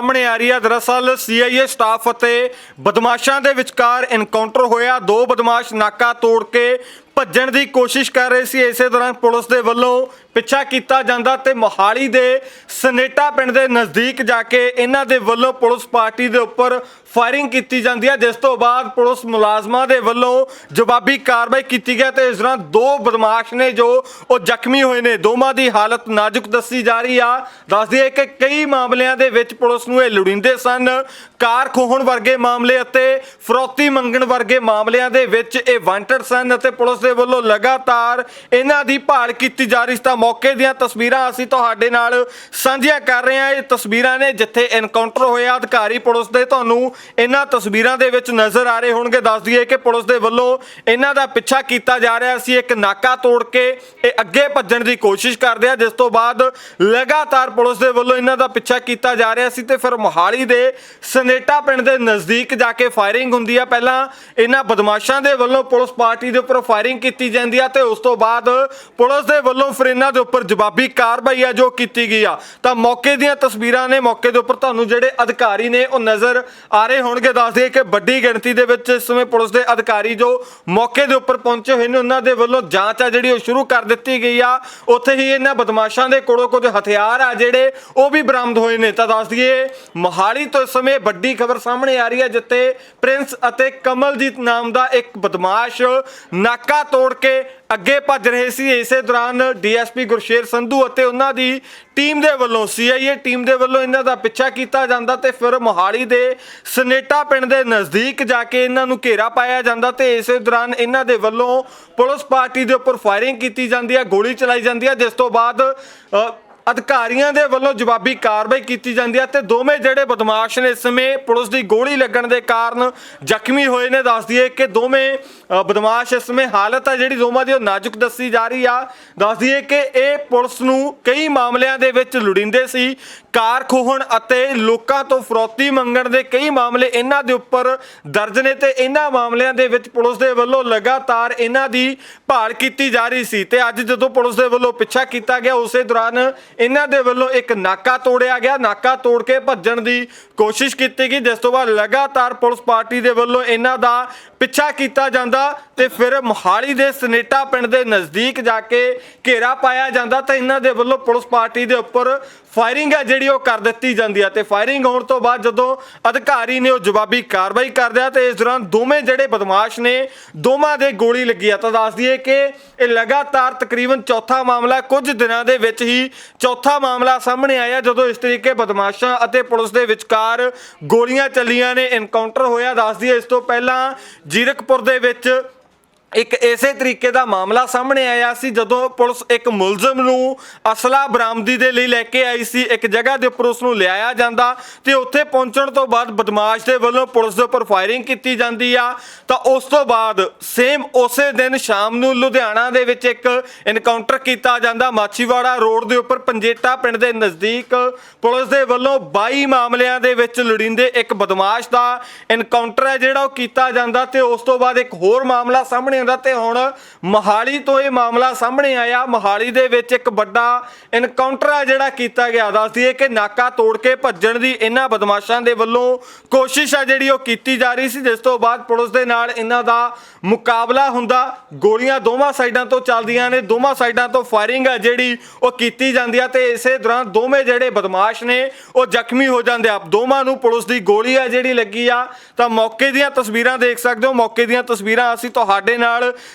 ਸਾਹਮਣੇ ਆ ਰਹੀ ਹੈ ਦਰਅਸਲ ਸੀਆਈਏ ਸਟਾਫ ਅਤੇ ਬਦਮਾਸ਼ਾਂ ਦੇ ਵਿਚਕਾਰ ਇਨਕਾਊਂਟਰ ਹੋਇਆ। ਦੋ ਬਦਮਾਸ਼ ਨਾਕਾ ਤੋੜ ਕੇ ਭੱਜਣ ਦੀ ਕੋਸ਼ਿਸ਼ ਕਰ ਰਹੇ ਸੀ। ਇਸੇ ਦੌਰਾਨ ਪੁਲਿਸ ਦੇ ਵੱਲੋਂ ਪਿੱਛਾ ਕੀਤਾ ਜਾਂਦਾ ਤੇ ਮੋਹਾਲੀ ਦੇ ਸਨੇਟਾ ਪਿੰਡ ਦੇ ਨਜ਼ਦੀਕ ਜਾ ਕੇ ਇਹਨਾਂ ਦੇ ਵੱਲੋਂ ਪੁਲਿਸ ਪਾਰਟੀ ਦੇ ਉੱਪਰ ਫਾਇਰਿੰਗ ਕੀਤੀ ਜਾਂਦੀ ਹੈ। ਜਿਸ ਤੋਂ ਬਾਅਦ ਪੁਲਿਸ ਮੁਲਾਜ਼ਮਾਂ ਦੇ ਵੱਲੋਂ ਜਵਾਬੀ ਕਾਰਵਾਈ ਕੀਤੀ ਗਈ ਤੇ ਇਸ ਦੌਰਾਨ ਦੋ ਬਦਮਾਸ਼ ਨੇ ਜੋ ਉਹ ਜ਼ਖਮੀ ਹੋਏ ਨੇ। ਦੋਵਾਂ ਦੀ ਹਾਲਤ ਨਾਜ਼ੁਕ ਦੱਸੀ ਜਾ ਰਹੀ ਆ। ਦੱਸਦੀ ਹੈ ਕਿ ਕਈ ਮਾਮਲਿਆਂ ਦੇ ਵਿੱਚ ਪੁਲਿਸ ਨੂੰ ਇਹ ਲੋੜੀਂਦੇ ਸਨ। ਕਾਰ ਖੋਹਣ ਵਰਗੇ ਮਾਮਲੇ ਅਤੇ ਫਰੋਤੀ ਮੰਗਣ ਵਰਗੇ ਮਾਮਲਿਆਂ ਦੇ ਵਿੱਚ ਇਹ ਵਾਂਟਡ ਸਨ ਅਤੇ ਪੁਲਿਸ ਦੇ ਵੱਲੋਂ ਲਗਾਤਾਰ ਇਹਨਾਂ ਦੀ ਭਾਲ ਕੀਤੀ ਜਾ ਰਹੀ ਸੀ। ਤਾਂ ਮੌਕੇ ਦੀਆਂ ਤਸਵੀਰਾਂ ਅਸੀਂ ਤੁਹਾਡੇ ਨਾਲ ਸਾਂਝੀਆਂ ਕਰ ਰਹੇ ਹਾਂ। ਇਹ ਤਸਵੀਰਾਂ ਨੇ ਜਿੱਥੇ ਐਨਕਾਊਂਟਰ ਹੋਇਆ। ਅਧਿਕਾਰੀ ਪੁਲਿਸ ਦੇ ਤੁਹਾਨੂੰ ਇਹਨਾਂ ਤਸਵੀਰਾਂ ਦੇ ਵਿੱਚ ਨਜ਼ਰ ਆ ਰਹੇ ਹੋਣਗੇ। ਦੱਸ ਦਈਏ ਕਿ ਪੁਲਿਸ ਦੇ ਵੱਲੋਂ ਇਹਨਾਂ ਦਾ ਪਿੱਛਾ ਕੀਤਾ ਜਾ ਰਿਹਾ ਸੀ। ਇੱਕ ਨਾਕਾ ਤੋੜ ਕੇ ਇਹ ਅੱਗੇ ਭੱਜਣ ਦੀ ਕੋਸ਼ਿਸ਼ ਕਰਦੇ ਆ। ਜਿਸ ਤੋਂ ਬਾਅਦ ਲਗਾਤਾਰ ਪੁਲਿਸ ਦੇ ਵੱਲੋਂ ਇਹਨਾਂ ਦਾ ਪਿੱਛਾ ਕੀਤਾ ਜਾ ਰਿਹਾ ਸੀ। ਤੇ ਫਿਰ ਮੋਹਾਲੀ ਦੇ ਸਨੇਟਾ ਪਿੰਡ ਦੇ ਨਜ਼ਦੀਕ ਜਾ ਕੇ ਫਾਇਰਿੰਗ ਹੁੰਦੀ ਆ। ਪਹਿਲਾਂ ਇਹਨਾਂ ਬਦਮਾਸ਼ਾਂ ਦੇ ਵੱਲੋਂ ਪੁਲਿਸ ਪਾਰਟੀ ਦੇ ਉੱਪਰ ਫਾਇਰਿੰਗ ਕੀਤੀ ਜਾਂਦੀ ਆ ਤੇ ਉਸ ਤੋਂ ਬਾਅਦ ਪੁਲਿਸ ਦੇ ਵੱਲੋਂ ਫਿਰ ਇਹਨਾਂ ਦੇ ਉੱਪਰ ਜਵਾਬੀ ਕਾਰਵਾਈ ਆ ਜੋ ਕੀਤੀ ਗਈ ਆ। ਤਾਂ ਮੌਕੇ ਦੀਆਂ ਤਸਵੀਰਾਂ ਨੇ ਮੌਕੇ ਦੇ ਉੱਪਰ ਤੁਹਾਨੂੰ ਜਿਹੜੇ ਅਧਿਕਾਰੀ ਨੇ ਉਹ ਨਜ਼ਰ ਆ ਰਹੇ ਹੋਣਗੇ। ਦੱਸਦੇ ਕਿ ਵੱਡੀ ਗਿਣਤੀ ਦੇ ਵਿੱਚ ਇਸ ਸਮੇਂ ਪੁਲਿਸ ਦੇ ਅਧਿਕਾਰੀ ਜੋ ਮੌਕੇ ਦੇ ਉੱਪਰ ਪਹੁੰਚੇ ਹੋਏ ਨੇ, ਉਹਨਾਂ ਦੇ ਵੱਲੋਂ ਜਾਂਚ ਆ ਜਿਹੜੀ ਉਹ ਸ਼ੁਰੂ ਕਰ ਦਿੱਤੀ ਗਈ ਆ। ਉੱਥੇ ਹੀ ਇਹਨਾਂ ਬਦਮਾਸ਼ਾਂ ਦੇ ਕੋਲੋਂ ਕੁਝ ਹਥਿਆਰ ਆ ਜਿਹੜੇ ਉਹ ਵੀ ਬਰਾਮਦ ਹੋਏ ਨੇ। ਤਾਂ ਦੱਸ ਦਈਏ, ਮੋਹਾਲੀ ਤੋਂ ਇਸ ਸਮੇਂ ਵੱਡੀ ਖਬਰ ਸਾਹਮਣੇ ਆ ਰਹੀ ਹੈ ਜਿੱਥੇ ਪ੍ਰਿੰਸ ਅਤੇ ਕਮਲਜੀਤ ਨਾਮ ਦਾ ਇੱਕ ਬਦਮਾਸ਼ ਨਾਕਾ ਤੋੜ ਕੇ ਅੱਗੇ ਭੱਜ ਰਹੇ ਸੀ। ਇਸੇ ਦੌਰਾਨ ਡੀਐਸਪੀ ਗੁਰਸ਼ੇਰ ਸੰਧੂ ਅਤੇ ਉਹਨਾਂ ਦੀ ਟੀਮ ਦੇ ਵੱਲੋਂ, ਸੀਆਈਏ ਟੀਮ ਦੇ ਵੱਲੋਂ ਇਹਨਾਂ ਦਾ ਪਿੱਛਾ ਕੀਤਾ ਜਾਂਦਾ ਤੇ ਫਿਰ ਮੋਹਾਲੀ ਦੇ ਸਨੇਟਾ ਪਿੰਡ ਦੇ ਨਜ਼ਦੀਕ ਜਾ ਕੇ ਇਹਨਾਂ ਨੂੰ ਘੇਰਾ ਪਾਇਆ ਜਾਂਦਾ ਤੇ ਇਸੇ ਦੌਰਾਨ ਇਹਨਾਂ ਦੇ ਵੱਲੋਂ ਪੁਲਿਸ ਪਾਰਟੀ ਦੇ ਉੱਪਰ ਫਾਇਰਿੰਗ ਕੀਤੀ ਜਾਂਦੀ ਹੈ, ਗੋਲੀ ਚਲਾਈ ਜਾਂਦੀ ਹੈ, ਜਿਸ ਤੋਂ ਬਾਅਦ ਅਧਿਕਾਰੀਆਂ ਦੇ ਵੱਲੋਂ ਜਵਾਬੀ ਕਾਰਵਾਈ ਕੀਤੀ ਜਾਂਦੀ ਹੈ ਤੇ ਦੋਵੇਂ ਜਿਹੜੇ ਬਦਮਾਸ਼ ਨੇ ਇਸ ਸਮੇਂ ਪੁਲਿਸ ਦੀ ਗੋਲੀ ਲੱਗਣ ਦੇ ਕਾਰਨ ਜ਼ਖਮੀ ਹੋਏ ਨੇ। ਦੱਸ ਦਈਏ ਕਿ ਦੋਵੇਂ ਬਦਮਾਸ਼ ਇਸ ਸਮੇਂ ਹਾਲਤ ਹੈ ਜਿਹੜੀ ਦੋਵਾਂ ਦੀ ਉਹ ਨਾਜ਼ੁਕ ਦੱਸੀ ਜਾ ਰਹੀ ਆ। ਦੱਸ ਦਈਏ ਕਿ ਇਹ ਪੁਲਿਸ ਨੂੰ ਕਈ ਮਾਮਲਿਆਂ ਦੇ ਵਿੱਚ ਲੁੜਿੰਦੇ ਸੀ। ਕਾਰ ਖੋਹਣ ਅਤੇ ਲੋਕਾਂ ਤੋਂ ਫਰੋਤੀ ਮੰਗਣ ਦੇ ਕਈ ਮਾਮਲੇ ਇਹਨਾਂ ਦੇ ਉੱਪਰ ਦਰਜ ਨੇ ਤੇ ਇਹਨਾਂ ਮਾਮਲਿਆਂ ਦੇ ਵਿੱਚ ਪੁਲਿਸ ਦੇ ਵੱਲੋਂ ਲਗਾਤਾਰ ਇਹਨਾਂ ਦੀ ਭਾਲ ਕੀਤੀ ਜਾ ਰਹੀ ਸੀ ਤੇ ਅੱਜ ਜਦੋਂ ਪੁਲਿਸ ਦੇ ਵੱਲੋਂ ਪਿੱਛਾ ਕੀਤਾ ਗਿਆ, ਉਸੇ ਦੌਰਾਨ ਇਹਨਾਂ ਦੇ ਵੱਲੋਂ ਇੱਕ ਨਾਕਾ ਤੋੜਿਆ ਗਿਆ। ਨਾਕਾ ਤੋੜ ਕੇ ਭੱਜਣ ਦੀ ਕੋਸ਼ਿਸ਼ ਕੀਤੀ ਗਈ। ਜਿਸ ਤੋਂ ਬਾਅਦ ਲਗਾਤਾਰ ਪੁਲਿਸ ਪਾਰਟੀ ਦੇ ਵੱਲੋਂ ਇਹਨਾਂ ਦਾ ਪਿੱਛਾ ਕੀਤਾ ਜਾਂਦਾ ਤੇ ਫਿਰ ਮੋਹਾਲੀ ਦੇ ਸਨੇਟਾ ਪਿੰਡ ਦੇ ਨਜ਼ਦੀਕ ਜਾ ਕੇ ਘੇਰਾ ਪਾਇਆ ਜਾਂਦਾ ਤਾਂ ਇਹਨਾਂ ਦੇ ਵੱਲੋਂ ਪੁਲਿਸ ਪਾਰਟੀ ਦੇ ਉੱਪਰ ਫਾਇਰਿੰਗ ਹੈ ਜਿਹੜੀ ਉਹ ਕਰ ਦਿੱਤੀ ਜਾਂਦੀ ਹੈ ਤੇ ਫਾਇਰਿੰਗ ਹੋਣ ਤੋਂ ਬਾਅਦ ਜਦੋਂ ਅਧਿਕਾਰੀ ਨੇ ਉਹ ਜਵਾਬੀ ਕਾਰਵਾਈ ਕਰਦੇ ਆ ਤੇ ਇਸ ਦੌਰਾਨ ਦੋਵੇਂ ਜਿਹੜੇ ਬਦਮਾਸ਼ ਨੇ ਦੋਵਾਂ ਦੇ ਗੋਲੀ ਲੱਗੀ ਆ ਤਾਂ ਦੱਸ ਦਈਏ ਕਿ ਇਹ ਲਗਾਤਾਰ ਤਕਰੀਬਨ ਚੌਥਾ ਮਾਮਲਾ ਕੁਝ ਦਿਨਾਂ ਦੇ ਵਿੱਚ ਹੀ ਚੌਥਾ ਮਾਮਲਾ ਸਾਹਮਣੇ ਆਇਆ ਜਦੋਂ ਇਸ ਤਰੀਕੇ ਬਦਮਾਸ਼ਾਂ ਅਤੇ ਪੁਲਿਸ ਦੇ ਵਿਚਕਾਰ ਗੋਲੀਆਂ ਚੱਲੀਆਂ ਨੇ ਐਨਕਾਊਂਟਰ ਹੋਇਆ। ਦੱਸ ਦਈਏ ਇਸ ਤੋਂ ਪਹਿਲਾਂ ਜੀਰਕਪੁਰ ਦੇ ਵਿੱਚ ਇੱਕ ਇਸੇ ਤਰੀਕੇ ਦਾ ਮਾਮਲਾ ਸਾਹਮਣੇ ਆਇਆ ਸੀ ਜਦੋਂ ਪੁਲਿਸ ਇੱਕ ਮੁਲਜ਼ਮ ਨੂੰ ਅਸਲਾ ਬਰਾਮਦੀ ਦੇ ਲਈ ਲੈ ਕੇ ਆਈ ਸੀ। ਇੱਕ ਜਗ੍ਹਾ ਦੇ ਉੱਪਰ ਉਸ ਨੂੰ ਲਿਆਇਆ ਜਾਂਦਾ ਤੇ ਉੱਥੇ ਪਹੁੰਚਣ ਤੋਂ ਬਾਅਦ ਬਦਮਾਸ਼ ਦੇ ਵੱਲੋਂ ਪੁਲਿਸ ਦੇ ਉੱਪਰ ਫਾਇਰਿੰਗ ਕੀਤੀ ਜਾਂਦੀ ਆ। ਤਾਂ ਉਸ ਤੋਂ ਬਾਅਦ ਸੇਮ ਉਸੇ ਦਿਨ ਸ਼ਾਮ ਨੂੰ ਲੁਧਿਆਣਾ ਦੇ ਵਿੱਚ ਇੱਕ ਇਨਕਾਊਂਟਰ ਕੀਤਾ ਜਾਂਦਾ। ਮਾਛੀਵਾੜਾ ਰੋਡ ਦੇ ਉੱਪਰ ਪੰਜੇਟਾ ਪਿੰਡ ਦੇ ਨਜ਼ਦੀਕ ਪੁਲਿਸ ਦੇ ਵੱਲੋਂ 22 ਮਾਮਲਿਆਂ ਦੇ ਵਿੱਚ ਲੜਿੰਦੇ ਇੱਕ ਬਦਮਾਸ਼ ਦਾ ਇਨਕਾਊਂਟਰ ਹੈ ਜਿਹੜਾ ਉਹ ਕੀਤਾ ਜਾਂਦਾ ਤੇ ਉਸ ਤੋਂ ਬਾਅਦ ਇੱਕ ਹੋਰ ਮਾਮਲਾ ਸਾਹਮਣੇ ਆਉਂਦਾ ਤੇ ਹੁਣ ਮੋਹਾਲੀ ਤੋਂ ਇਹ ਮਾਮਲਾ ਸਾਹਮਣੇ ਆਇਆ। ਮੋਹਾਲੀ ਦੇ ਵਿੱਚ ਇੱਕ ਵੱਡਾ ਐਨਕਾਊਂਟਰ ਹੈ ਜਿਹੜਾ ਕੀਤਾ ਗਿਆ। ਦੱਸਦੀ ਹੈ ਕਿ ਨਾਕਾ ਤੋੜ ਕੇ ਭੱਜਣ ਦੀ ਇਹਨਾਂ ਬਦਮਾਸ਼ਾਂ ਦੇ ਵੱਲੋਂ ਕੋਸ਼ਿਸ਼ ਹੈ ਜਿਹੜੀ ਉਹ ਕੀਤੀ ਜਾ ਰਹੀ ਸੀ। ਜਿਸ ਤੋਂ ਬਾਅਦ ਪੁਲਿਸ ਦੇ ਨਾਲ ਇਹਨਾਂ ਦਾ ਮੁਕਾਬਲਾ ਹੁੰਦਾ। ਗੋਲੀਆਂ ਦੋਵਾਂ ਸਾਈਡਾਂ ਤੋਂ ਚੱਲਦੀਆਂ ਨੇ। ਦੋਵਾਂ ਸਾਈਡਾਂ ਤੋਂ ਫਾਇਰਿੰਗ ਹੈ ਜਿਹੜੀ ਉਹ ਕੀਤੀ ਜਾਂਦੀ ਆ ਤੇ ਇਸੇ ਦੌਰਾਨ ਦੋਵੇਂ ਜਿਹੜੇ ਬਦਮਾਸ਼ ਨੇ ਉਹ ਜ਼ਖਮੀ ਹੋ ਜਾਂਦੇ ਆ। ਦੋਵਾਂ ਨੂੰ ਪੁਲਿਸ ਦੀ ਗੋਲੀ ਆ ਜਿਹੜੀ ਲੱਗੀ ਆ। ਤਾਂ ਮੌਕੇ ਦੀਆਂ ਤਸਵੀਰਾਂ ਦੇਖ ਸਕਦੇ ਹੋ। ਮੌਕੇ ਦੀਆਂ ਤਸਵੀਰਾਂ ਅਸੀਂ ਤੁਹਾਡੇ ਨਾਲ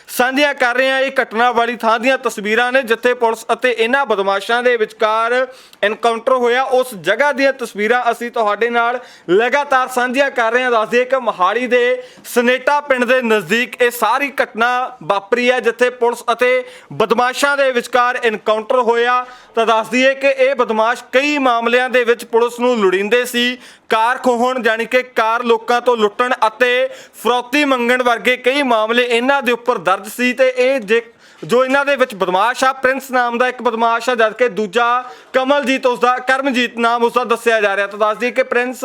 ਸਾਂਝੀਆਂ ਕਰ ਰਹੇ ਹਾਂ ਇਹ ਘਟਨਾ ਵਾਲੀ ਥਾਂ ਦੀਆਂ ਤਸਵੀਰਾਂ ਨੇ, ਜਿੱਥੇ ਪੁਲਿਸ ਅਤੇ ਇਹਨਾਂ ਬਦਮਾਸ਼ਾਂ ਦੇ ਵਿਚਕਾਰ ਐਨਕਾਊਂਟਰ ਹੋਇਆ। ਉਸ ਜਗ੍ਹਾ ਦੀਆਂ ਤਸਵੀਰਾਂ ਅਸੀਂ ਤੁਹਾਡੇ ਨਾਲ ਲਗਾਤਾਰ ਸਾਂਝੀਆਂ ਕਰ ਰਹੇ ਹਾਂ। ਦੱਸ ਕਿ ਮੋਹਾਲੀ ਦੇ ਸਨੇਟਾ ਪਿੰਡ ਦੇ ਨਜ਼ਦੀਕ ਇਹ ਸਾਰੀ ਘਟਨਾ ਵਾਪਰੀ ਹੈ, ਜਿੱਥੇ ਪੁਲਿਸ ਅਤੇ ਬਦਮਾਸ਼ਾਂ ਦੇ ਵਿਚਕਾਰ ਐਨਕਾਊਂਟਰ ਹੋਇਆ। ਤਾਂ ਦੱਸ ਦਈਏ ਕਿ ਇਹ ਬਦਮਾਸ਼ ਕਈ ਮਾਮਲਿਆਂ ਦੇ ਵਿੱਚ ਪੁਲਿਸ ਨੂੰ ਲੁੜਿੰਦੇ ਸੀ। ਕਾਰ ਖੋਹਣ ਜਾਣੀ ਕਿ ਕਾਰ ਲੋਕਾਂ ਤੋਂ ਲੁੱਟਣ ਅਤੇ ਫਰੌਤੀ ਮੰਗਣ ਵਰਗੇ ਕਈ ਮਾਮਲੇ ਇਹਨਾਂ ਦੇ ਉੱਪਰ ਦਰਜ ਸੀ ਤੇ ਇਹ ਜੇ ਜੋ ਇਹਨਾਂ ਦੇ ਵਿੱਚ ਬਦਮਾਸ਼ ਆ, ਪ੍ਰਿੰਸ ਨਾਮ ਦਾ ਇੱਕ ਬਦਮਾਸ਼ ਆ ਜਦਕਿ ਦੂਜਾ ਕਮਲਜੀਤ, ਉਸਦਾ ਕਰਮਜੀਤ ਨਾਮ ਉਸਦਾ ਦੱਸਿਆ ਜਾ ਰਿਹਾ। ਤਾਂ ਦੱਸਦੀ ਕਿ ਪ੍ਰਿੰਸ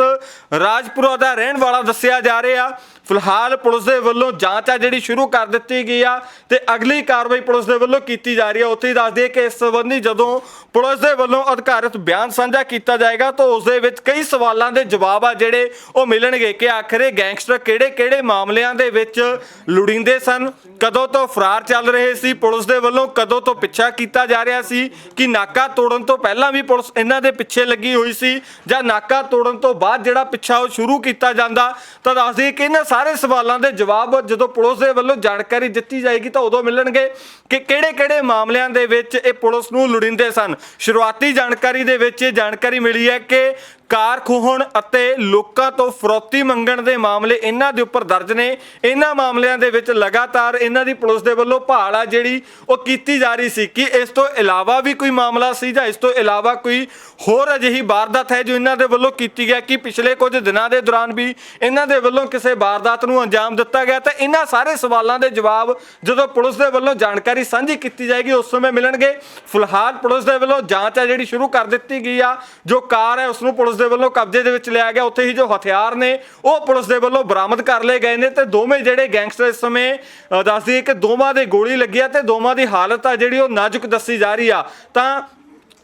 ਰਾਜਪੁਰਾ ਦਾ ਰਹਿਣ ਵਾਲਾ ਦੱਸਿਆ ਜਾ ਰਿਹਾ। ਫਿਲਹਾਲ ਪੁਲਿਸ ਦੇ ਵੱਲੋਂ ਜਾਂਚ ਆ ਜਿਹੜੀ ਸ਼ੁਰੂ ਕਰ ਦਿੱਤੀ ਗਈ ਆ ਤੇ ਅਗਲੀ ਕਾਰਵਾਈ ਪੁਲਿਸ ਦੇ ਵੱਲੋਂ ਕੀਤੀ ਜਾ ਰਹੀ ਹੈ ਉੱਥੇ ਹੀ ਦੱਸ ਦਈਏ ਕਿ ਇਸ ਸੰਬੰਧੀ ਜਦੋਂ ਪੁਲਿਸ ਦੇ ਵੱਲੋਂ ਅਧਿਕਾਰਤ ਬਿਆਨ ਸਾਂਝਾ ਕੀਤਾ ਜਾਏਗਾ ਤਾਂ ਉਸ ਦੇ ਵਿੱਚ ਕਈ ਸਵਾਲਾਂ ਦੇ ਜਵਾਬ ਆ ਜਿਹੜੇ ਉਹ ਮਿਲਣਗੇ ਕਿ ਆਖਰੇ ਗੈਂਗਸਟਰ ਕਿਹੜੇ-ਕਿਹੜੇ ਮਾਮਲਿਆਂ ਦੇ ਵਿੱਚ ਲੁੜੀਂਦੇ ਸਨ, ਕਦੋਂ ਤੋਂ ਫਰਾਰ ਚੱਲ ਰਹੇ ਸੀ, ਪੁਲਿਸ ਦੇ ਵੱਲੋਂ ਕਦੋਂ ਤੋਂ ਪਿੱਛਾ ਕੀਤਾ ਜਾ ਰਿਹਾ ਸੀ, ਕਿ ਨਾਕਾ ਤੋੜਨ ਤੋਂ ਪਹਿਲਾਂ ਵੀ ਪੁਲਿਸ ਇਹਨਾਂ ਦੇ ਪਿੱਛੇ ਲੱਗੀ ਹੋਈ ਸੀ ਜਾਂ ਨਾਕਾ ਤੋੜਨ ਤੋਂ ਬਾਅਦ ਜਿਹੜਾ ਪਿੱਛਾ ਉਹ ਸ਼ੁਰੂ ਕੀਤਾ ਜਾਂਦਾ, ਤਾਂ ਦੱਸ ਕਿ ਇਹਨਾਂ ਸਾਰੇ ਸਵਾਲਾਂ ਦੇ ਜਵਾਬ ਜਦੋਂ ਪੁਲਿਸ ਦੇ ਵੱਲੋਂ ਜਾਣਕਾਰੀ ਦਿੱਤੀ ਜਾਏਗੀ ਤਾਂ ਉਦੋਂ ਮਿਲਣਗੇ। ਕਿ ਕਿਹੜੇ-ਕਿਹੜੇ ਮਾਮਲਿਆਂ ਦੇ ਵਿੱਚ ਇਹ ਪੁਲਿਸ ਨੂੰ ਲੁੜਿੰਦੇ ਸਨ? ਸ਼ੁਰੂਆਤੀ ਜਾਣਕਾਰੀ ਦੇ ਵਿੱਚ ਇਹ ਜਾਣਕਾਰੀ ਮਿਲੀ ਹੈ ਕਿ ਕਾਰ ਖੋਹਣ ਅਤੇ ਲੋਕਾਂ ਤੋਂ ਫਰੋਤੀ ਮੰਗਣ ਦੇ ਮਾਮਲੇ ਇਹਨਾਂ ਦੇ ਉੱਪਰ ਦਰਜ ਨੇ। ਇਹਨਾਂ ਮਾਮਲਿਆਂ ਦੇ ਵਿੱਚ ਲਗਾਤਾਰ ਇਹਨਾਂ ਦੀ ਪੁਲਿਸ ਦੇ ਵੱਲੋਂ ਭਾਲ ਆ ਜਿਹੜੀ ਉਹ ਕੀਤੀ ਜਾ ਰਹੀ ਸੀ ਕਿ ਇਸ ਤੋਂ ਇਲਾਵਾ ਵੀ ਕੋਈ ਮਾਮਲਾ ਸੀ ਜਾਂ ਇਸ ਤੋਂ ਇਲਾਵਾ ਕੋਈ ਹੋਰ ਅਜਿਹੀ ਵਾਰਦਾਤ ਹੈ ਜੋ ਇਹਨਾਂ ਦੇ ਵੱਲੋਂ ਕੀਤੀ ਗਿਆ ਕਿ ਪਿਛਲੇ ਕੁਝ ਦਿਨਾਂ ਦੇ ਦੌਰਾਨ ਵੀ ਇਹਨਾਂ ਦੇ ਵੱਲੋਂ ਕਿਸੇ ਵਾਰਦਾਤ ਨੂੰ ਅੰਜਾਮ ਦਿੱਤਾ ਗਿਆ। ਤਾਂ ਇਹਨਾਂ ਸਾਰੇ ਸਵਾਲਾਂ ਦੇ ਜਵਾਬ ਜਦੋਂ ਪੁਲਿਸ ਦੇ ਵੱਲੋਂ ਜਾਣਕਾਰੀ ਸਾਂਝੀ ਕੀਤੀ ਜਾਏਗੀ, ਉਸ ਸਮੇਂ ਮਿਲਣਗੇ ਫਿਲਹਾਲ ਪੁਲਿਸ ਦੇ ਵੱਲੋਂ ਜਾਂਚ ਹੈ ਜਿਹੜੀ ਸ਼ੁਰੂ ਕਰ ਦਿੱਤੀ ਗਈ ਆ, ਜੋ ਕਾਰ ਹੈ ਉਸ ਨੂੰ ਪੁਲਿਸ ਦੇ ਵੱਲੋਂ ਕਬਜ਼ੇ ਦੇ ਵਿੱਚ ਲਿਆ ਗਿਆ, ਉੱਥੇ ਹੀ ਜੋ ਹਥਿਆਰ ਨੇ, ਉਹ ਪੁਲਿਸ ਦੇ ਵੱਲੋਂ ਬਰਾਮਦ ਕਰ ਲਏ ਗਏ ਨੇ ਤੇ ਦੋਵੇਂ ਜਿਹੜੇ ਗੈਂਗਸਟਰ ਇਸ ਸਮੇਂ ਦੱਸਦੀ ਦੱਸ ਕਿ ਦੋਵਾਂ ਦੇ ਗੋਲੀ ਲੱਗੀ ਆ ਤੇ ਦੋਵਾਂ ਦੀ ਹਾਲਤ ਆ ਜਿਹੜੀ ਉਹ ਨਾਜ਼ੁਕ ਦੱਸੀ ਜਾ ਰਹੀ ਆ। ਤਾਂ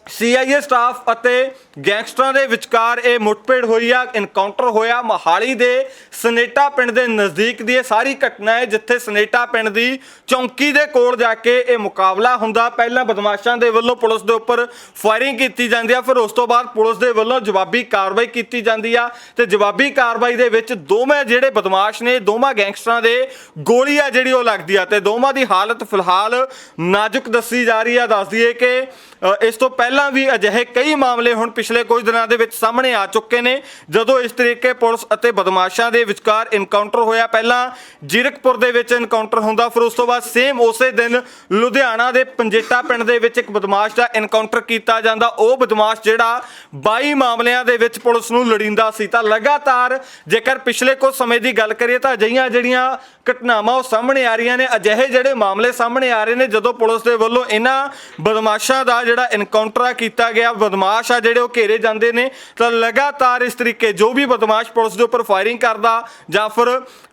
ਸੀਆਈਏ ਸਟਾਫ ਅਤੇ ਗੈਂਗਸਟਰਾਂ ਦੇ ਵਿਚਕਾਰ ਇਹ ਮੁੱਠਭੇੜ ਹੋਈ ਆ ਇਨਕਾਊਂਟਰ ਹੋਇਆ ਮੋਹਾਲੀ ਦੇ ਸਨੇਟਾ ਪਿੰਡ ਦੇ ਨਜ਼ਦੀਕ ਦੀ। ਇਹ ਸਾਰੀ ਘਟਨਾ ਹੈ ਜਿੱਥੇ ਸਨੇਟਾ ਪਿੰਡ ਦੀ ਚੌਂਕੀ ਦੇ ਕੋਲ ਜਾ ਕੇ ਇਹ ਮੁਕਾਬਲਾ ਹੁੰਦਾ। ਪਹਿਲਾਂ ਬਦਮਾਸ਼ਾਂ ਦੇ ਵੱਲੋਂ ਪੁਲਿਸ ਦੇ ਉੱਪਰ ਫਾਇਰਿੰਗ ਕੀਤੀ ਜਾਂਦੀ ਆ, ਫਿਰ ਉਸ ਤੋਂ ਬਾਅਦ ਪੁਲਿਸ ਦੇ ਵੱਲੋਂ ਜਵਾਬੀ ਕਾਰਵਾਈ ਕੀਤੀ ਜਾਂਦੀ ਆ ਤੇ ਜਵਾਬੀ ਕਾਰਵਾਈ ਦੇ ਵਿੱਚ ਦੋਵੇਂ ਜਿਹੜੇ ਬਦਮਾਸ਼ ਨੇ, ਦੋਵਾਂ ਗੈਂਗਸਟਰਾਂ ਦੇ ਗੋਲੀ ਆ ਜਿਹੜੀ ਉਹ ਲੱਗਦੀ ਆ ਤੇ ਦੋਵਾਂ ਦੀ ਹਾਲਤ ਫਿਲਹਾਲ ਨਾਜ਼ੁਕ ਦੱਸੀ ਜਾ ਰਹੀ ਆ। ਦੱਸ ਦਈਏ ਕਿ ਇਸ ਤੋਂ ਪਹਿਲਾਂ ਵੀ ਅਜਿਹੇ ਕਈ ਮਾਮਲੇ ਹੁਣ ਪਿਛਲੇ ਕੁਝ ਦਿਨਾਂ ਦੇ ਵਿੱਚ ਸਾਹਮਣੇ ਆ ਚੁੱਕੇ ਨੇ, ਜਦੋਂ ਇਸ ਤਰੀਕੇ ਪੁਲਿਸ ਅਤੇ ਬਦਮਾਸ਼ਾਂ ਦੇ ਵਿਚਕਾਰ ਇਨਕਾਊਂਟਰ ਹੋਇਆ। ਪਹਿਲਾਂ ਜੀਰਕਪੁਰ ਦੇ ਵਿੱਚ ਇਨਕਾਊਂਟਰ ਹੁੰਦਾ, ਫਿਰ ਉਸ ਤੋਂ ਬਾਅਦ ਸੇਮ ਉਸੇ ਦਿਨ ਲੁਧਿਆਣਾ ਦੇ ਪੰਜੇਟਾ ਪਿੰਡ ਦੇ ਵਿੱਚ ਇੱਕ ਬਦਮਾਸ਼ ਦਾ ਇਨਕਾਊਂਟਰ ਕੀਤਾ ਜਾਂਦਾ। ਉਹ ਬਦਮਾਸ਼ ਜਿਹੜਾ 22 ਮਾਮਲਿਆਂ ਦੇ ਵਿੱਚ ਪੁਲਿਸ ਨੂੰ ਲੜਿੰਦਾ ਸੀ। ਤਾਂ ਲਗਾਤਾਰ ਜੇਕਰ ਪਿਛਲੇ ਕੁਝ ਸਮੇਂ ਦੀ ਗੱਲ ਕਰੀਏ ਤਾਂ ਅਜਿਹੀਆਂ ਜਿਹੜੀਆਂ ਘਟਨਾਵਾਂ ਉਹ ਸਾਹਮਣੇ ਆ ਰਹੀਆਂ ਨੇ, ਅਜਿਹੇ ਜਿਹੜੇ ਮਾਮਲੇ ਸਾਹਮਣੇ ਆ ਰਹੇ ਨੇ, ਜਦੋਂ ਪੁਲਿਸ ਦੇ ਵੱਲੋਂ ਇਹਨਾਂ ਬਦਮਾਸ਼ਾਂ ਦਾ ਜਿਹੜਾ ਇਨਕਾਊਂਟਰ ਕੀਤਾ ਗਿਆ, ਬਦਮਾਸ਼ ਆ ਜਿਹੜੇ ਉਹ ਘੇਰੇ ਜਾਂਦੇ ਨੇ, ਤਾਂ ਲਗਾਤਾਰ ਇਸ ਤਰੀਕੇ ਜੋ ਵੀ ਬਦਮਾਸ਼ ਪੁਲਿਸ ਦੇ ਉੱਪਰ ਫਾਇਰਿੰਗ ਕਰਦਾ ਜਾਂ ਫਿਰ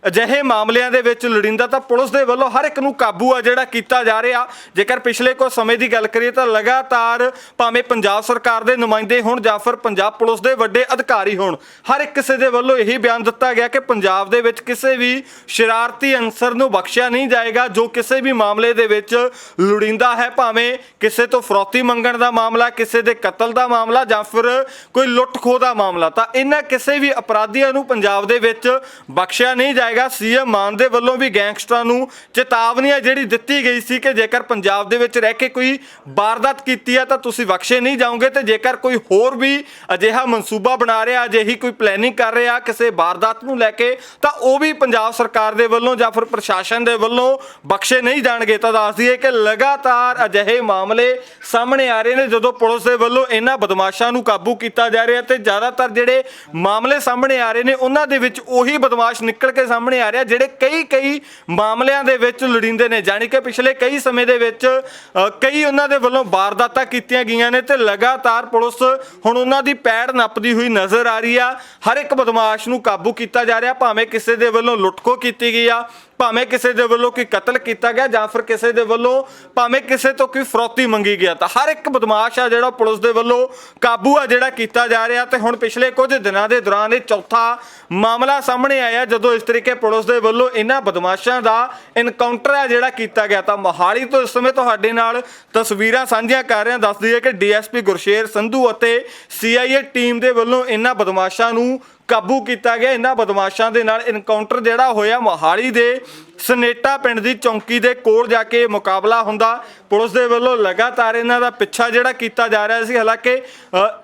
ਅਜਿਹੇ ਮਾਮਲਿਆਂ ਦੇ ਵਿੱਚ ਲੜਿੰਦਾ ਤਾਂ ਪੁਲਿਸ ਦੇ ਵੱਲੋਂ ਹਰ ਇੱਕ ਨੂੰ ਕਾਬੂ ਆ ਜਿਹੜਾ ਕੀਤਾ ਜਾ ਰਿਹਾ। ਜੇਕਰ ਪਿਛਲੇ ਕੁਝ ਸਮੇਂ ਦੀ ਗੱਲ ਕਰੀਏ ਤਾਂ ਲਗਾਤਾਰ ਭਾਵੇਂ ਪੰਜਾਬ ਸਰਕਾਰ ਦੇ ਨੁਮਾਇੰਦੇ ਹੋਣ ਜਾਂ ਫਿਰ ਪੰਜਾਬ ਪੁਲਿਸ ਦੇ ਵੱਡੇ ਅਧਿਕਾਰੀ ਹੋਣ, ਹਰ ਇੱਕ ਕਿਸੇ ਦੇ ਵੱਲੋਂ ਇਹੀ ਬਿਆਨ ਦਿੱਤਾ ਗਿਆ ਕਿ ਪੰਜਾਬ ਦੇ ਵਿੱਚ ਕਿਸੇ ਵੀ ਸ਼ਰਾਰਤੀ ਅਨਸਰ ਨੂੰ ਬਖਸ਼ਿਆ ਨਹੀਂ ਜਾਏਗਾ, ਜੋ ਕਿਸੇ ਵੀ ਮਾਮਲੇ ਦੇ ਵਿੱਚ ਲੁੜਿੰਦਾ ਹੈ, ਭਾਵੇਂ ਕਿਸੇ ਤੋਂ ਫਰੌਤੀ ਮੰਗਣ ਦਾ ਮਾਮਲਾ, ਕਿਸੇ ਦੇ ਕਤਲ ਦਾ ਮਾਮਲਾ ਜਾਂ ਫਿਰ ਕੋਈ ਲੁੱਟ ਖੋਹ ਦਾ ਮਾਮਲਾ, ਤਾਂ ਇਹਨਾਂ ਕਿਸੇ ਵੀ ਅਪਰਾਧੀਆਂ ਨੂੰ ਪੰਜਾਬ ਦੇ ਵਿੱਚ ਬਖਸ਼ਿਆ ਨਹੀਂ ਜਾਏਗਾ। ਸੀਐਮ ਮਾਨ ਦੇ ਵੱਲੋਂ ਵੀ ਗੈਂਗਸਟਰਾਂ ਨੂੰ ਚੇਤਾਵਨੀ ਜਿਹੜੀ ਦਿੱਤੀ ਗਈ ਸੀ ਕਿ ਜੇਕਰ ਪੰਜਾਬ ਦੇ ਵਿੱਚ ਰਹਿ ਕੇ ਕੋਈ ਵਾਰਦਾਤ ਕੀਤੀ ਹੈ ਤਾਂ ਤੁਸੀਂ ਬਖਸ਼ੇ ਨਹੀਂ ਜਾਓਗੇ ਤੇ ਜੇਕਰ ਕੋਈ ਹੋਰ ਵੀ ਅਜਿਹਾ ਮਨਸੂਬਾ ਬਣਾ ਰਿਹਾ, ਅਜਿਹੀ ਕੋਈ ਪਲੈਨਿੰਗ ਕਰ ਰਿਹਾ, ਕਿਸੇ ਵਾਰਦਾਤ ਨੂੰ ਲੈ ਕੇ, ਤਾਂ ਉਹ ਵੀ ਪੰਜਾਬ ਸਰਕਾਰ ਦੇ ਵੱਲੋਂ ਜਾਂ ਫਿਰ ਪ੍ਰਸ਼ਾਸਨ ਦੇ ਵੱਲੋਂ ਬਖਸ਼ੇ ਨਹੀਂ ਜਾਣਗੇ। ਤਾਂ ਦੱਸ ਦਈਏ ਕਿ ਲਗਾਤਾਰ ਅਜਿਹੇ ਮਾਮਲੇ ਸਾਹਮਣੇ ਆ ਰਹੇ ਨੇ ਜਦੋਂ ਪੁਲਿਸ ਦੇ ਵੱਲੋਂ ਇਹਨਾਂ ਬਦਮਾਸ਼ਾਂ ਨੂੰ ਕਾਬੂ ਕੀਤਾ ਜਾ ਰਿਹਾ ਤੇ ਜ਼ਿਆਦਾਤਰ ਜਿਹੜੇ ਮਾਮਲੇ ਸਾਹਮਣੇ ਆ ਰਹੇ ਨੇ ਉਹਨਾਂ ਦੇ ਵਿੱਚ ਉਹੀ ਬਦਮਾਸ਼ ਨਿਕਲ ਕੇ ਸਾਹਮਣੇ ਆ ਰਿਹਾ ਜਿਹੜੇ ਕਈ ਕਈ ਮਾਮਲਿਆਂ ਦੇ ਵਿੱਚ ਲੜਿੰਦੇ ਨੇ। ਜਾਣੀ ਕਿ ਪਿਛਲੇ ਕਈ ਸਮੇਂ ਦੇ ਵਿੱਚ ਅ, ਕਈ ਉਹਨਾਂ ਦੇ ਵੱਲੋਂ ਵਾਰਦਾਤਾਂ ਕੀਤੀਆਂ ਗਈਆਂ ਨੇ ਤੇ ਲਗਾਤਾਰ ਪੁਲਿਸ ਹੁਣ ਉਹਨਾਂ ਦੀ ਪੈੜ ਨੱਪਦੀ ਹੋਈ ਨਜ਼ਰ ਆ ਰਹੀ ਆ। ਹਰ ਇੱਕ ਬਦਮਾਸ਼ ਨੂੰ ਕਾਬੂ ਕੀਤਾ ਜਾ ਰਿਹਾ ਭਾਵੇਂ ਕਿਸੇ ਦੇ ਵੱਲੋਂ ਲੁੱਟਖੋ ਕੀਤੀ ਗਈ ਆ ਭਾਵੇਂ ਕਿਸੇ ਦੇ ਵੱਲੋਂ ਕੋਈ ਕਤਲ ਕੀਤਾ ਗਿਆ ਜਾਂ ਫਿਰ ਕਿਸੇ ਦੇ ਵੱਲੋਂ ਭਾਵੇਂ ਕਿਸੇ ਤੋਂ ਕੋਈ ਫਰੋਤੀ ਮੰਗੀ ਗਿਆ, ਤਾਂ ਹਰ ਇੱਕ ਬਦਮਾਸ਼ ਆ ਜਿਹੜਾ ਪੁਲਿਸ ਦੇ ਵੱਲੋਂ ਕਾਬੂ ਆ ਜਿਹੜਾ ਕੀਤਾ ਜਾ ਰਿਹਾ। ਤੇ ਹੁਣ ਪਿਛਲੇ ਕੁਝ ਦਿਨਾਂ ਦੇ ਦੌਰਾਨ ਇਹ ਚੌਥਾ ਮਾਮਲਾ ਸਾਹਮਣੇ ਆਇਆ, ਜਦੋਂ ਇਸ ਤਰੀਕੇ ਪੁਲਿਸ ਦੇ ਵੱਲੋਂ ਇਹਨਾਂ ਬਦਮਾਸ਼ਾਂ ਦਾ ਇਨਕਾਊਂਟਰ ਆ ਜਿਹੜਾ ਕੀਤਾ ਗਿਆ। ਤਾਂ ਮੋਹਾਲੀ ਤੋਂ ਇਸ ਸਮੇਂ ਤੁਹਾਡੇ ਨਾਲ ਤਸਵੀਰਾਂ ਸਾਂਝੀਆਂ ਕਰ ਰਹੇ। ਹਾਂ ਦੱਸ ਦਈਏ ਕਿ ਡੀਐਸਪੀ ਗੁਰਸ਼ੇਰ ਸੰਧੂ ਅਤੇ ਸੀਆਈਏ ਟੀਮ ਦੇ ਵੱਲੋਂ ਇਹਨਾਂ ਬਦਮਾਸ਼ਾਂ ਨੂੰ ਕਾਬੂ ਕੀਤਾ ਗਿਆ। ਇਹਨਾਂ ਬਦਮਾਸ਼ਾਂ ਦੇ ਨਾਲ ਇਨਕਾਊਂਟਰ ਜਿਹੜਾ ਹੋਇਆ ਮੋਹਾਲੀ ਦੇ ਸਨੇਟਾ ਪਿੰਡ ਦੀ ਚੌਂਕੀ ਦੇ ਕੋਲ ਜਾ ਕੇ ਮੁਕਾਬਲਾ ਹੁੰਦਾ। ਪੁਲਿਸ ਦੇ ਵੱਲੋਂ ਲਗਾਤਾਰ ਇਹਨਾਂ ਦਾ ਪਿੱਛਾ ਜਿਹੜਾ ਕੀਤਾ ਜਾ ਰਿਹਾ ਸੀ। ਹਾਲਾਂਕਿ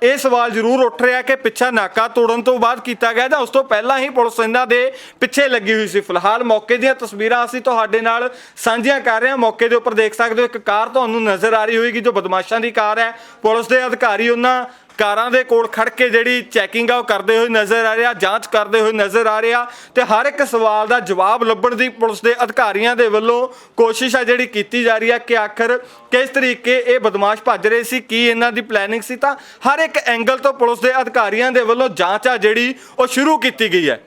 ਇਹ ਸਵਾਲ ਜ਼ਰੂਰ ਉੱਠ ਰਿਹਾ ਕਿ ਪਿੱਛਾ ਨਾਕਾ ਤੋੜਨ ਤੋਂ ਬਾਅਦ ਕੀਤਾ ਗਿਆ ਜਾਂ ਉਸ ਤੋਂ ਪਹਿਲਾਂ ਹੀ ਪੁਲਿਸ ਇਹਨਾਂ ਦੇ ਪਿੱਛੇ ਲੱਗੀ ਹੋਈ ਸੀ। ਫਿਲਹਾਲ ਮੌਕੇ ਦੀਆਂ ਤਸਵੀਰਾਂ ਅਸੀਂ ਤੁਹਾਡੇ ਨਾਲ ਸਾਂਝੀਆਂ ਕਰ ਰਹੇ ਹਾਂ। ਮੌਕੇ ਦੇ ਉੱਪਰ ਦੇਖ ਸਕਦੇ ਹੋ, ਇੱਕ ਕਾਰ ਤੁਹਾਨੂੰ ਨਜ਼ਰ ਆ ਰਹੀ ਹੋਏਗੀ ਜੋ ਬਦਮਾਸ਼ਾਂ ਦੀ ਕਾਰ ਹੈ। ਪੁਲਿਸ ਦੇ ਅਧਿਕਾਰੀ ਉਹਨਾਂ ਕਾਰਾਂ ਦੇ ਕੋਲ ਖੜ ਕੇ ਜਿਹੜੀ ਚੈਕਿੰਗ ਆ ਉਹ ਕਰਦੇ ਹੋਏ ਨਜ਼ਰ ਆ ਰਿਹਾ, ਜਾਂਚ ਕਰਦੇ ਹੋਏ ਨਜ਼ਰ ਆ ਰਿਹਾ ਤੇ ਹਰ ਇੱਕ ਸਵਾਲ ਦਾ ਜਵਾਬ ਲੱਭਣ ਦੀ ਪੁਲਿਸ ਦੇ ਅਧਿਕਾਰੀਆਂ ਦੇ ਵੱਲੋਂ ਕੋਸ਼ਿਸ਼ ਆ ਜਿਹੜੀ ਕੀਤੀ ਜਾ ਰਹੀ ਆ ਕਿ ਆਖਰ ਕਿਸ ਤਰੀਕੇ ਇਹ ਬਦਮਾਸ਼ ਭੱਜ ਰਹੇ ਸੀ, ਕੀ ਇਹਨਾਂ ਦੀ ਪਲੈਨਿੰਗ ਸੀ ਤਾਂ ਹਰ ਇੱਕ ਐਂਗਲ ਤੋਂ ਪੁਲਿਸ ਦੇ ਅਧਿਕਾਰੀਆਂ ਦੇ ਵੱਲੋਂ ਜਾਂਚ ਆ ਜਿਹੜੀ ਉਹ ਸ਼ੁਰੂ ਕੀਤੀ ਗਈ ਹੈ।